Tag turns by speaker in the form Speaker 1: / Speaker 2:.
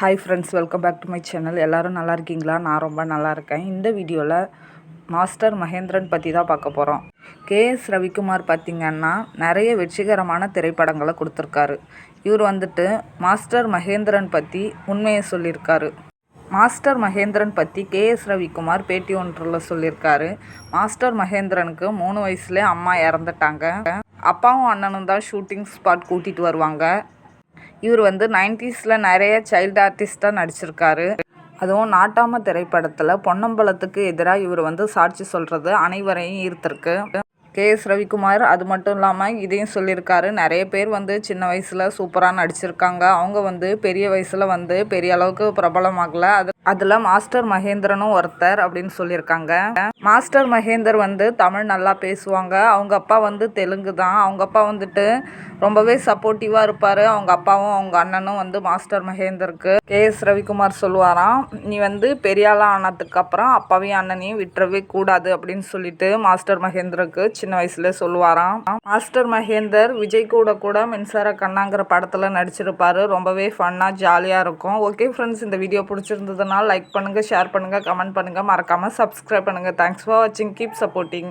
Speaker 1: Hi friends welcome back to my channel எல்லோரும் நல்லா இருக்கீங்களா? நான் ரொம்ப நல்லா இருக்கேன். இந்த வீடியோவில் மாஸ்டர் மகேந்திரன் பற்றி தான் பார்க்க போகிறோம் கேஎஸ் ரவிக்குமார் பார்த்திங்கன்னா நிறைய வெற்றிகரமான திரைப்படங்களை கொடுத்துருக்காரு. இவர் வந்துட்டு மாஸ்டர் மகேந்திரன் பற்றி உண்மையை சொல்லியிருக்காரு. மாஸ்டர் மகேந்திரன் பற்றி கேஎஸ் ரவிக்குமார் பேட்டி ஒன்றில் சொல்லியிருக்காரு. மாஸ்டர் மகேந்திரனுக்கு மூணு வயசுலேயே அம்மா இறந்துட்டாங்க. அப்பாவும் அண்ணனும் தான் ஷூட்டிங் ஸ்பாட் கூட்டிகிட்டு வருவாங்க. இவர் வந்து நைன்டிஸில் நிறைய சைல்டு ஆர்டிஸ்ட்டாக நடிச்சிருக்காரு. அதுவும் நாட்டாம திரைப்படத்தில் பொன்னம்பலத்துக்கு எதிராக இவர் வந்து சாட்சி சொல்கிறது அனைவரையும் ஈர்த்திருக்கு. K S Ravikumar. அது மட்டும் இல்லாமல் இதையும் சொல்லியிருக்காரு. நிறைய பேர் வந்து சின்ன வயசில் சூப்பராக நடிச்சிருக்காங்க. அவங்க வந்து பெரிய வயசில் வந்து பெரிய அளவுக்கு பிரபலமாகலை. அது அதில் மாஸ்டர் மகேந்திரனும் ஒருத்தர் அப்படின்னு சொல்லியிருக்காங்க. மாஸ்டர் மகேந்தர் வந்து தமிழ் நல்லா பேசுவாங்க. அவங்க அப்பா வந்து தெலுங்கு தான். அவங்க அப்பா வந்துட்டு ரொம்பவே சப்போர்ட்டிவாக இருப்பார். அவங்க அப்பாவும் அவங்க அண்ணனும் வந்து மாஸ்டர் மகேந்தருக்கு. கே எஸ் ரவிக்குமார் சொல்லுவாராம் நீ வந்து பெரியாளாக ஆனதுக்கப்புறம் அப்பாவையும் அண்ணனையும் விட்டுறவே கூடாது அப்படின்னு சொல்லிட்டு மாஸ்டர் மகேந்தருக்கு சின்ன சின்ன வயசுல சொல்லுவாராம். மாஸ்டர் மகேந்தர் விஜய் கூட கூட மின்சார கண்ணாங்கிற படத்தில் நடிச்சிருப்பாரு. ரொம்பவே ஃபன்னாக ஜாலியாக இருக்கும். ஓகே ஃப்ரெண்ட்ஸ் இந்த வீடியோ பிடிச்சிருந்ததுனால லைக் பண்ணுங்கள் ஷேர் பண்ணுங்கள் கமெண்ட் பண்ணுங்கள் மறக்காமல் சப்ஸ்கிரைப் பண்ணுங்கள் தேங்க்ஸ் ஃபார் வாட்சிங் கீப் சப்போர்ட்டிங்